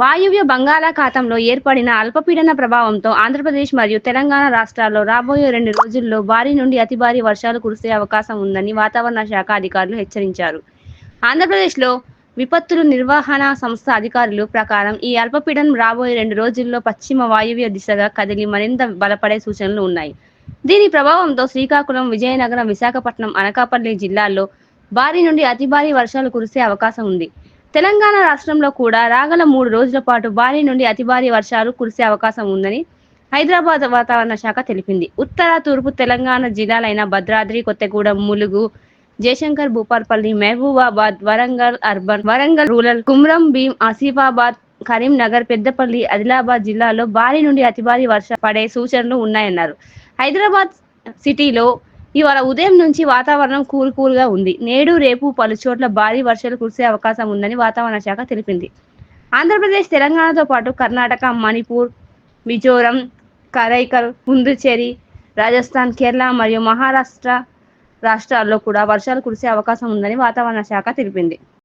వాయువ్య బంగాళాఖాతంలో ఏర్పడిన అల్పపీడన ప్రభావంతో ఆంధ్రప్రదేశ్ మరియు తెలంగాణ రాష్ట్రాల్లో రాబోయే రెండు రోజుల్లో భారీ నుండి అతి భారీ వర్షాలు కురిసే అవకాశం ఉందని వాతావరణ శాఖ అధికారులు హెచ్చరించారు. ఆంధ్రప్రదేశ్లో విపత్తుల నిర్వహణ సంస్థ అధికారులు ప్రకారం ఈ అల్పపీడనం రాబోయే రెండు రోజుల్లో పశ్చిమ వాయువ్య దిశగా కదిలి మరింత బలపడే సూచనలు ఉన్నాయి. దీని ప్రభావంతో శ్రీకాకుళం విజయనగరం విశాఖపట్నం అనకాపల్లి జిల్లాల్లో భారీ నుండి అతి భారీ వర్షాలు కురిసే అవకాశం ఉంది. తెలంగాణ రాష్ట్రంలో కూడా రాగల మూడు రోజుల పాటు భారీ నుండి అతి భారీ వర్షాలు కురిసే అవకాశం ఉందని హైదరాబాద్ వాతావరణ శాఖ తెలిపింది. ఉత్తర తూర్పు తెలంగాణ జిల్లాలైన భద్రాద్రి కొత్తగూడెం ములుగు జయశంకర్ భూపాల్పల్లి మహబూబాబాద్ వరంగల్ అర్బన్ వరంగల్ రూరల్ కుమ్రం భీం ఆసిఫాబాద్ కరీంనగర్ పెద్దపల్లి ఆదిలాబాద్ జిల్లాలో భారీ నుండి అతి భారీ వర్షం పడే సూచనలు ఉన్నాయన్నారు. హైదరాబాద్ సిటీలో ఇవాళ ఉదయం నుంచి వాతావరణం కూల్ కూల్గా ఉంది. నేడు రేపు పలు చోట్ల భారీ వర్షాలు కురిసే అవకాశం ఉందని వాతావరణ శాఖ తెలిపింది. ఆంధ్రప్రదేశ్ తెలంగాణతో పాటు కర్ణాటక మణిపూర్ మిజోరం కరైకల్ పుందుచేరి రాజస్థాన్ కేరళ మరియు మహారాష్ట్ర రాష్ట్రాల్లో కూడా వర్షాలు కురిసే అవకాశం ఉందని వాతావరణ శాఖ తెలిపింది.